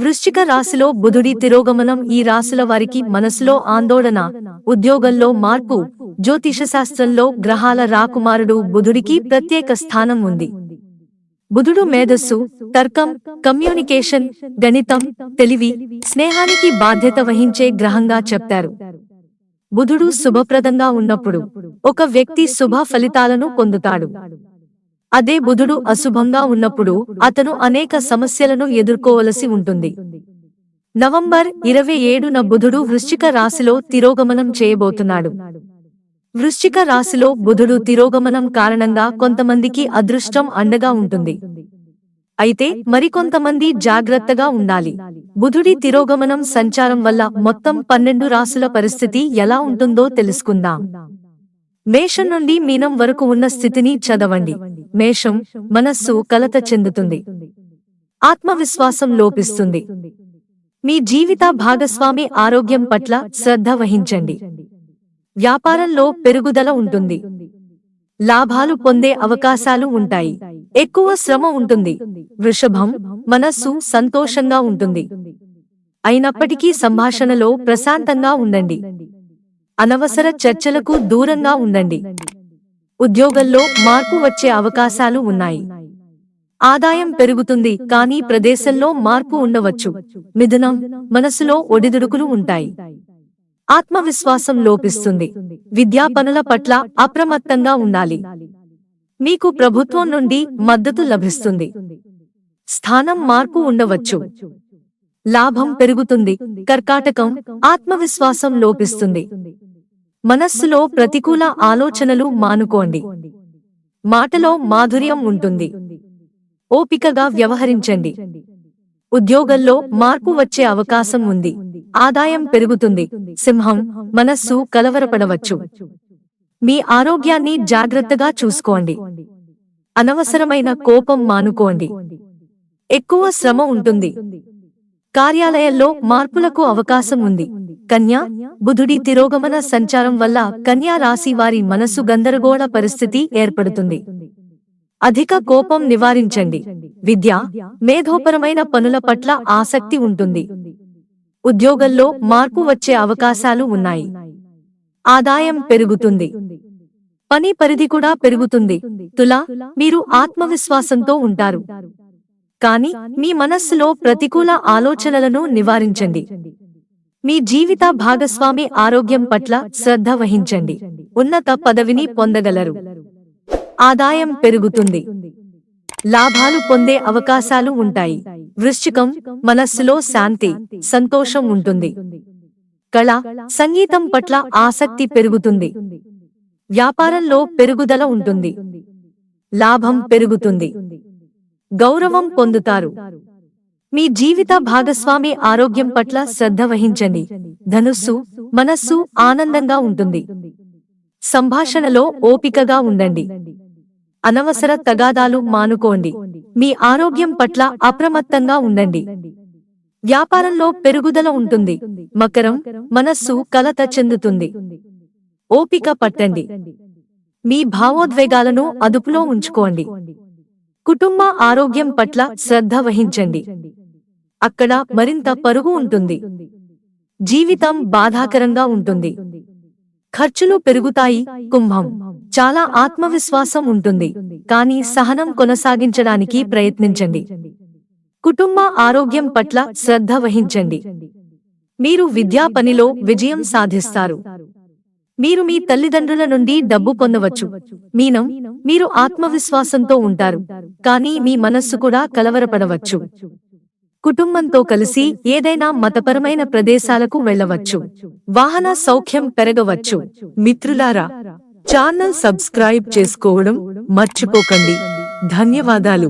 వృశ్చిక రాశిలో బుధుడి తిరోగమనం ఈ రాశుల వారికి మనసులో ఆందోళన ఉద్యోగంలో మార్పు జ్యోతిష శాస్త్రంలో గ్రహాల రాకుమారుడు బుధుడికి ప్రత్యేక స్థానం ఉంది. బుధుడు మేధస్సు తర్కం కమ్యూనికేషన్ గణితం తెలివి స్నేహానికి బాధ్యత వహించే గ్రహంగా చెప్తారు. బుధుడు శుభప్రదంగా ఉన్నప్పుడు ఒక వ్యక్తి శుభ ఫలితాలను పొందుతాడు. అదే బుధుడు అశుభంగా ఉన్నప్పుడు అతను అనేక సమస్యలను ఎదుర్కోవలసి ఉంటుంది. నవంబర్ ఇరవై ఏడున బుధుడు వృశ్చిక రాశిలో తిరోగమనం చేయబోతున్నాడు. వృశ్చిక రాశిలో బుధుడు తిరోగమనం కారణంగా కొంతమందికి అదృష్టం అండగా ఉంటుంది. అయితే మరికొంతమంది జాగ్రత్తగా ఉండాలి. బుధుడి తిరోగమనం సంచారం వల్ల మొత్తం పన్నెండు రాసుల పరిస్థితి ఎలా ఉంటుందో తెలుసుకుందాం. మేషం నుండి మీనం వరకు ఉన్న స్థితిని చదవండి. మేషం మనస్సు కలత చెందుతుంది. ఆత్మవిశ్వాసం లోపిస్తుంది. మీ జీవిత భాగస్వామి ఆరోగ్యం పట్ల శ్రద్ధ వహించండి. వ్యాపారంలో పెరుగుదల ఉంటుంది. లాభాలు పొందే అవకాశాలు ఉంటాయి. ఎక్కువ శ్రమ ఉంటుంది. వృషభం మనస్సు సంతోషంగా ఉంటుంది. అయినప్పటికీ సంభాషణలో ప్రశాంతంగా ఉండండి. అనవసర చర్చలకు దూరంగా ఉండండి. ఉద్యోగంలో మార్పు వచ్చే అవకాశాలు ఉన్నాయి. ఆదాయం పెరుగుతుంది కానీ ప్రదేశంలో మార్పు ఉండవచ్చు. మిథునం మనసులో ఒడిదుడుకులు ఉంటాయి. ఆత్మవిశ్వాసం లోపిస్తుంది. విద్యా పనుల పట్ల అప్రమత్తంగా ఉండాలి. మీకు ప్రభుత్వం నుండి మద్దతు లభిస్తుంది. స్థానం మార్పు ఉండవచ్చు. లాభం పెరుగుతుంది. కర్కాటకం ఆత్మవిశ్వాసం లోపిస్తుంది. మనస్సులో ప్రతికూల ఆలోచనలు మానుకోండి. మాటలో మాధుర్యం ఉంటుంది. ఓపికగా వ్యవహరించండి. ఉద్యోగంలో మార్పు వచ్చే అవకాశం ఉంది. ఆదాయం పెరుగుతుంది. సింహం మనస్సు కలవరపడవచ్చు. మీ ఆరోగ్యాన్ని జాగ్రత్తగా చూసుకోండి. అనవసరమైన కోపం మానుకోండి. ఎక్కువ శ్రమ ఉంటుంది. కార్యాలయంలో మార్పులకు అవకాశం ఉంది. కన్యా బుధుడి తిరోగమన సంచారం వల్ల కన్యా రాశి వారి మనసు గందరగోళ పరిస్థితి ఏర్పడుతుంది. అధిక కోపం నివారించండి. విద్య మేధోపరమైన పనుల పట్ల ఆసక్తి ఉంటుంది. ఉద్యోగంలో మార్పు వచ్చే అవకాశాలు ఉన్నాయి. ఆదాయం పెరుగుతుంది. పని పరిధి కూడా పెరుగుతుంది. తులా మీరు ఆత్మవిశ్వాసంతో ఉంటారు. కానీ మీ మనస్సులో ప్రతికూల ఆలోచనలను నివారించండి. మీ జీవిత భాగస్వామి ఆరోగ్యం పట్ల శ్రద్ధ వహించండి. ఉన్నత పదవిని పొందగలరు. ఆదాయం పెరుగుతుంది. లాభాలు పొందే అవకాశాలు ఉంటాయి. వృశ్చికం మనస్సులో శాంతి సంతోషం ఉంటుంది. కళ సంగీతం పట్ల ఆసక్తి పెరుగుతుంది. వ్యాపారంలో పెరుగుదల ఉంటుంది. లాభం పెరుగుతుంది. గౌరవం పొందుతారు. మీ జీవిత భాగస్వామి ఆరోగ్యం పట్ల శ్రద్ధ వహించండి. ధనుస్సు మనస్సు ఆనందంగా ఉంటుంది. సంభాషణలో ఓపికగా ఉండండి. అనవసర తగాదాలు మానుకోండి. మీ ఆరోగ్యం పట్ల అప్రమత్తంగా ఉండండి. వ్యాపారంలో పెరుగుదల ఉంటుంది. మకరం మనస్సు కలత చెందుతుంది. ఓపిక పట్టండి. మీ భావోద్వేగాలను అదుపులో ఉంచుకోండి. కుటుంబ ఆరోగ్యం పట్ల శ్రద్ధ వహించండి. అక్కడ మరింత పరుగు ఉంటుంది. జీవితం బాధాకరంగా ఉంటుంది. ఖర్చులు పెరుగుతాయి కుంభం. చాలా ఆత్మవిశ్వాసం ఉంటుంది. కానీ సహనం కొనసాగించడానికి ప్రయత్నించండి. కుటుంబ ఆరోగ్యం పట్ల శ్రద్ధ వహించండి. మీరు విద్యా పనిలో విజయం సాధిస్తారు. మీరు మీ తల్లిదండ్రుల నుండి డబ్బు పొందవచ్చు. మీనం మీరు ఆత్మవిశ్వాసంతో ఉంటారు. కానీ మీ మనస్సు కూడా కలవరపడవచ్చు. కుటుంబంతో కలిసి ఏదైనా మతపరమైన ప్రదేశాలకు వెళ్ళవచ్చు. వాహన సౌఖ్యం పెరగవచ్చు. మిత్రులారా ఛానల్ సబ్స్క్రైబ్ చేసుకోవడం మర్చిపోకండి. ధన్యవాదాలు.